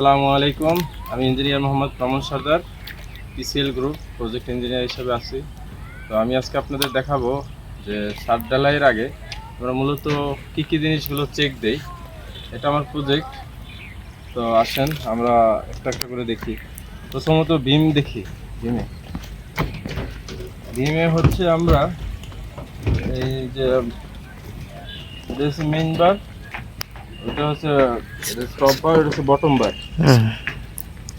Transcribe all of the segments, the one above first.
আসসালামু আলাইকুম। আমি engineer Mohammad প্রমন Sardar, PCL group, project engineer হিসেবে আছি। তো আমি আজকে আপনাদের দেখাবো যে সাত ডালাইয়ের আগে আমরা মূলত কী কী জিনিসগুলো চেক দেই। এটা আমার প্রজেক্ট তো আসেন, আমরা একটা একটা করে দেখি। প্রথমত বিম দেখি বিমে বিমে হচ্ছে আমরা এই যে মেইন বার ওটা হচ্ছে এটা টপ বার এটা হচ্ছে বটম বার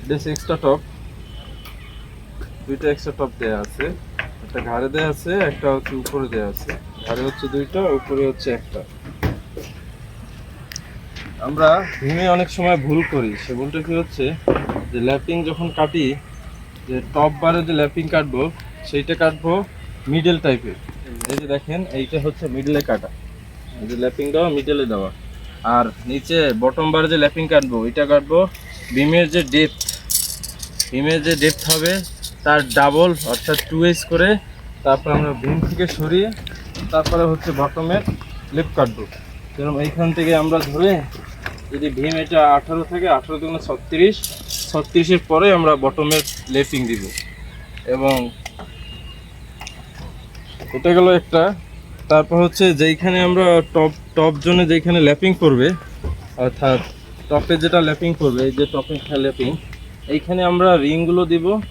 এটা হচ্ছে এক্সট্রা টপ দুইটা এক্সট্রা টপ দেওয়া আছে। একটা ঘাড়ে দেওয়া আছে একটা হচ্ছে উপরে দেওয়া আছে। ঘাড়ে হচ্ছে দুইটা উপরে হচ্ছে একটা। আমরা ভীমে অনেক সময় ভুল করি। সে ভুলটা কি হচ্ছে? যে ল্যাপিং যখন কাটি যে টপ বারে যে ল্যাপিং কাটবো সেইটা কাটবো মিডল টাইপের এই যে দেখেন এইটা হচ্ছে মিডলে কাটা। এই যে ল্যাপিং দেওয়া মিডলে দেওয়া। আর নিচে বটম বারে যে ল্যাপিং কাটবো, এটা কাটবো বিমের যে ডেপথ বিমের যে ডেপথ হবে, তার ডাবল অর্থাৎ টু এস করে তারপর আমরা বিম থেকে সরিয়ে তারপরে হচ্ছে বটমের লেপ কাটবো। যেরকম এইখান থেকে আমরা ধরে যদি ভীম এটা আঠারো থেকে আঠারো দুগুণ ছত্রিশ ছত্রিশের পরে আমরা বটমের লেপিং দিব। এবং এটা গেল একটা তারপর হচ্ছে যেইখানে আমরা টপ টপ জোনে যেখানে ল্যাপিং করবে, অর্থাৎ টপে যেটা ল্যাপিং করবে, এই যে টপে ল্যাপিং, এইখানে আমরা রিংগুলো দিব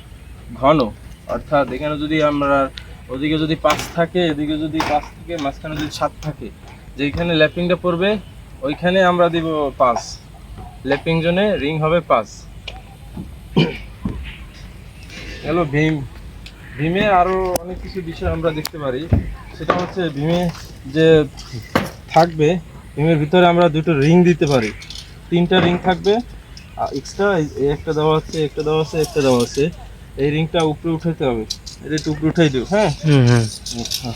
ঘন। অর্থাৎ এখানে যদি আমরা, ওদিকে যদি পাঁচ থাকে, এদিকে যদি পাঁচ থাকে, মাঝখানে যদি সাত থাকে, যেইখানে ল্যাপিংটা পড়বে, ওইখানে আমরা দিব পাঁচ। ল্যাপিং জোনে রিং হবে পাঁচ। হ্যালো, ভীম। ভীমে আরও অনেক কিছু বিষয় আমরা দেখতে পারি। সেটা হচ্ছে ভীমে যে থাকবে ভীমের ভিতরে আমরা দুটো রিং দিতে পারি। তিনটা রিং থাকবে এক্সট্রা একটা দেওয়া আছে একটা দেওয়া আছে একটা দেওয়া আছে। এই রিংটা উপরে উঠাইতে হবে। এটা একটু উপরে উঠাই দিও হ্যাঁ? হুম হুম। আচ্ছা।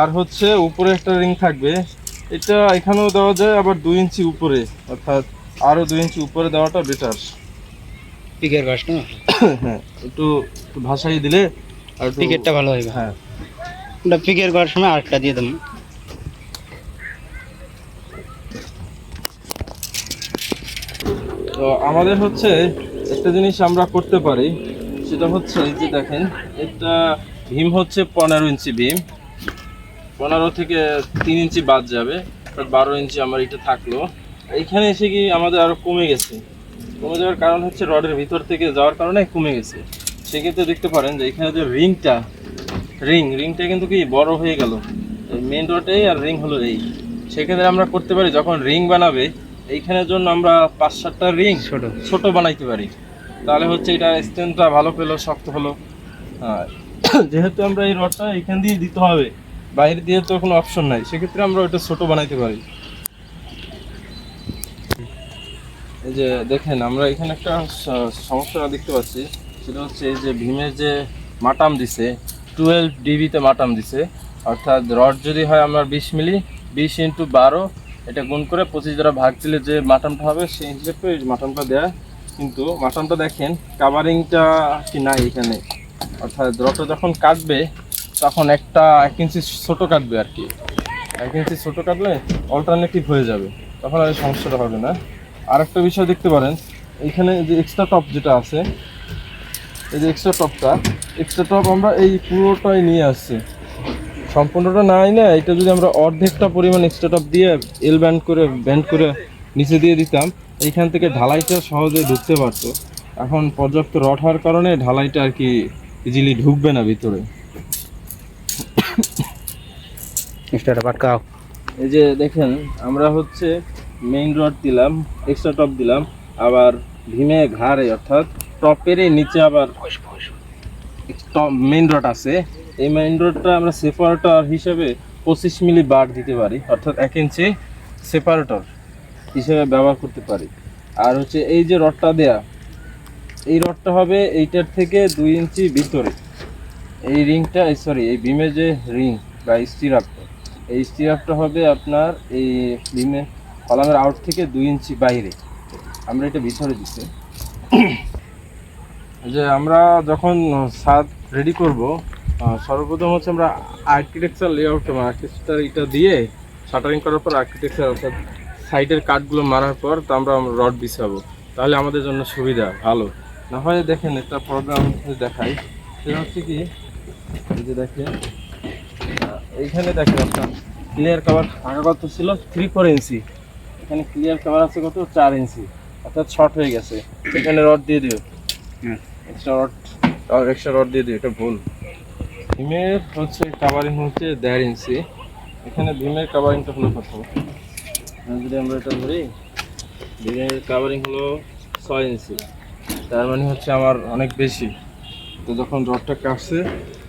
আর হচ্ছে উপরে একটা রিং থাকবে। এটা এখানেও দেওয়া যায় আবার দুই ইঞ্চি উপরে অর্থাৎ আরও দুই ইঞ্চি উপরে দেওয়াটা বেটার পিকের গাছ না? হ্যাঁ একটু একটু ভাসাই দিলে আর পিকেরটা ভালো হবে হ্যাঁ। ওটা করার সময় আরেকটা দিয়ে দেবো। তো আমাদের হচ্ছে একটা জিনিস আমরা করতে পারি, সেটা হচ্ছে যে দেখেন এটা ভীম হচ্ছে পনেরো ইঞ্চি ভীম। পনেরো থেকে তিন ইঞ্চি বাদ যাবে বারো ইঞ্চি আমার এটা থাকল। এখানে এসে কি আমাদের আরও কমে গেছে? কমে যাওয়ার কারণ হচ্ছে রডের ভিতর থেকে যাওয়ার কারণে কমে গেছে। সেক্ষেত্রে দেখতে পারেন যে এখানে যে রিংটা রিং রিংটা কিন্তু কি বড় হয়ে গেল। মেন রডেই আর রিং হলো এই। সেক্ষেত্রে আমরা করতে পারি যখন রিং বানাবে এইখানের জন্য আমরা পাঁচ সাতটা রিং ছোট। ছোট বানাইতে পারি। তাহলে হচ্ছে এটা স্ট্যান্ডটা ভালো পেল শক্ত হলো। আর যেহেতু আমরা এই রডটা এখান দিয়ে দিতে হবে বাইরে দিয়ে তো কোনো অপশন নাই। সেক্ষেত্রে আমরা ওটা ছোট বানাইতে পারি। এই যে দেখেন আমরা এখানে একটা সমস্যা দেখতে পাচ্ছি। সেটা হচ্ছে এই যে ভীমের যে মাটাম দিছে টুয়েলভ ডিবিতে মাটাম দিছে। অর্থাৎ রড যদি হয় আমার বিশ মিলি, বিশ ইন্টু বারো, এটা গুণ করে পঁচিশ দ্বারা ভাগ দিলে যে মাটামটা হবে, সেই হিসেবে মাটামটা দেয়া। কিন্তু মাটামটা দেখেন কাভারিংটা কি নাই এখানে। অর্থাৎ রডটা যখন কাটবে, তখন একটা এক ইঞ্চি ছোটো কাটবে আর কি। এক ইঞ্চি ছোটো কাটলে অল্টারনেটিভ হয়ে যাবে। তখন আর সমস্যাটা হবে না। আর একটা বিষয় দেখতে পারেন, এখানে যে এক্সট্রা টপ যেটা আছে, এই যে এক্সট্রা টপটা এক্সট্রা টপ আমরা এই পুরোটাই নিয়ে আসছি। সম্পূর্ণটা নাই না এটা যদি আমরা অর্ধেকটা পরিমাণ এক্সট্রা টপ দিয়ে এল ব্যান্ড করে ব্যান্ড করে নিচে দিয়ে দিতাম এইখান থেকে ঢালাইটা সহজে ঢুকতে পারতো। এখন পর্যাপ্ত রড হওয়ার কারণে ঢালাইটা আর কি ইজিলি ঢুকবে না ভিতরে। এই যে দেখেন আমরা হচ্ছে মেইন রড দিলাম এক্সট্রা টপ দিলাম আবার ভীমে ঘাড়ে অর্থাৎ টপেরই নিচে আবার মেইন রড আছে। এই মেইন রডটা আমরা সেপারেটর হিসেবে পঁচিশ মিলি বার দিতে পারি, অর্থাৎ এক ইঞ্চি সেপারেটর হিসেবে ব্যবহার করতে পারি। আর হচ্ছে এই যে রডটা দেয়া, এই রডটা হবে এইটার থেকে দুই ইঞ্চি ভিতরে। এই রিংটা সরি এই বিমের যে রিং বা স্টিরাপটা এই স্টিরাপটা হবে আপনার এই বিমের কলামের আউট থেকে দুই ইঞ্চি বাইরে। আমরা এটা ভিতরে দিচ্ছি। যে আমরা যখন ছাদ রেডি করব সর্বপ্রথম হচ্ছে আমরা আর্কিটেকচার লেআউট আর্কিটেকচার এটা দিয়ে শাটারিং করার পর আর্কিটেকচার অর্থাৎ সাইডের কাঠগুলো মারার পর তো আমরা রড বিছাবো। তাহলে আমাদের জন্য সুবিধা, ভালো। না হয় দেখেন একটা প্রোগ্রাম দেখাই। সেটা হচ্ছে কি যে দেখেন, এইখানে দেখেন আপনার ক্লিয়ার কাভার আগা কত ছিল? থ্রি ফোর ইঞ্চি এখানে ক্লিয়ার কাভার আছে কত? চার ইঞ্চি অর্থাৎ শর্ট হয়ে গেছে। এখানে রড দিয়ে দিও। হুম। এক্সট্রা রড এক্সট্রা রড দিয়ে দিও এটা ভুল। ভীমের হচ্ছে কাভারিং হচ্ছে দেড় ইঞ্চি। এখানে ভীমের কাভারিংটা হলো কত আর যদি আমরা এটা ধরি, ভীমের কাভারিং হলো ছয় ইঞ্চি। তার মানে হচ্ছে আমার অনেক বেশি। তো যখন রডটা কাটছে,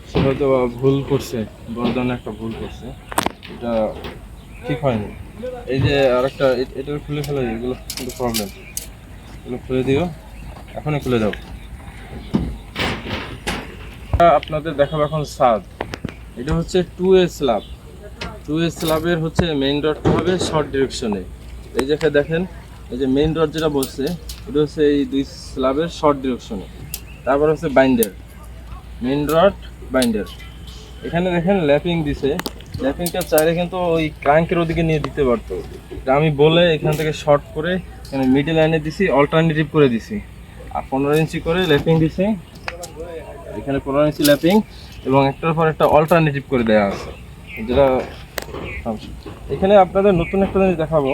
সে হয়তো ভুল করছে বড় একটা ভুল করছে। এটা ঠিক হয়নি। এই যে আর একটা এটা খুলে ফেলে এগুলো কিন্তু প্রবলেম এগুলো খুলে দিও। এখনই খুলে দাও। আপনাদের দেখাবো এখন সাদ এটা হচ্ছে two A slab two A স্ল্যাবের হচ্ছে মেইন রডটা হবে শর্ট ডিরেকশনে এই যে দেখেন, এই যে মেইন রড যেটা বলছে এটা হচ্ছে এই দুই স্ল্যাবের শর্ট ডিরেকশনে তারপর হচ্ছে বাইন্ডার মেইন রড বাইন্ডার এখানে দেখেন ল্যাপিং দিছে। ল্যাপিংটা চাইলে কিন্তু ওই ক্রাঙ্কের ওদিকে নিয়ে দিতে পারতো। এটা আমি বলে এখান থেকে শর্ট করে এখানে মিডল লাইনে দিছি অল্টারনেটিভ করে দিছি। আর পনেরো ইঞ্চি করে ল্যাপিং দিছি। এখানে পনেরো ইঞ্চি ল্যাপিং এবং একটার পর একটা অল্টারনেটিভ করে দেওয়া আছে। যেটা এখানে আপনাদের নতুন একটা জিনিস দেখাবো।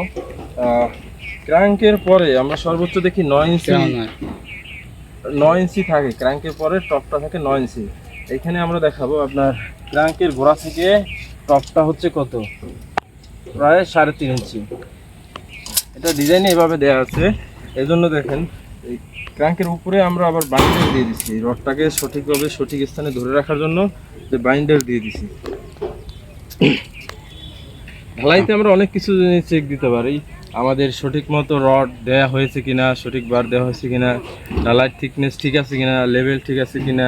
ক্রাঙ্কের পরে আমরা সর্বোচ্চ দেখি নয় ইঞ্চি নয় ইঞ্চি থাকে। ক্র্যাঙ্কের পরে টপটা থাকে নয় ইঞ্চি। এখানে আমরা দেখাবো আপনার ক্র্যাঙ্কের গোড়া থেকে টপটা হচ্ছে কত? প্রায় সাড়ে তিন ইঞ্চি। এটা ডিজাইনে এভাবে দেওয়া আছে। এই জন্য দেখেন এই ক্র্যাঙ্কের উপরে আমরা আবার বাইন্ডার দিয়ে দিচ্ছি। রডটাকে সঠিকভাবে সঠিক স্থানে ধরে রাখার জন্য যে বাইন্ডার দিয়ে দিছি ঢালাইতে আমরা অনেক কিছু চেক দিতে পারি। আমাদের সঠিক মতো রড দেওয়া হয়েছে কিনা, সঠিক বার দেওয়া হয়েছে কিনা ঢালাই থিকনেস ঠিক আছে কিনা লেভেল ঠিক আছে কিনা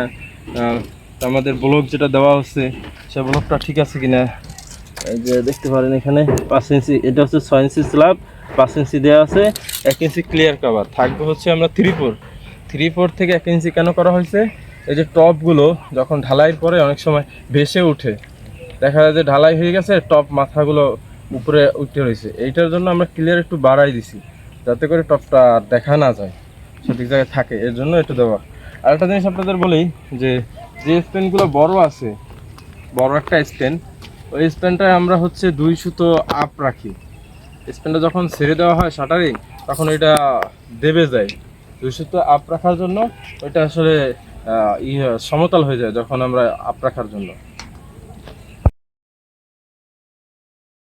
আমাদের ব্লক যেটা দেওয়া হচ্ছে, সে ব্লকটা ঠিক আছে কিনা। যে দেখতে পারেন এখানে পাঁচ ইঞ্চি এটা হচ্ছে ছয় ইঞ্চি স্ল্যাব পাঁচ ইঞ্চি দেওয়া আছে, এক ইঞ্চি ক্লিয়ার কাভার থাকবে হচ্ছে আমরা থ্রি ফোর থ্রি ফোর থেকে এক ইঞ্চি কেন করা হয়েছে? এই যে টপগুলো যখন ঢালাইয়ের পরে অনেক সময় ভেসে ওঠে দেখা যায় যে ঢালাই হয়ে গেছে, টপ মাথাগুলো উপরে উঠে রয়েছে। এইটার জন্য আমরা ক্লিয়ার একটু বাড়াই দিছি, যাতে করে টপটা দেখা না যায়। সঠিক জায়গায় থাকে, এর জন্য একটু দেওয়া। আর একটা জিনিস আপনাদের বলি, যে যে স্প্যানগুলো বড় আছে, বড় একটা স্প্যান ওই স্প্যানটায় আমরা হচ্ছে দুই সুতো আপ রাখি। স্প্যানটা যখন ছেড়ে দেওয়া হয় শাটারিং, তখন এটা দেবে যায়। দূষিত আপ রাখার জন্য ওইটা আসলে ইয়ে সমতল হয়ে যায় যখন আমরা আপ রাখার জন্য।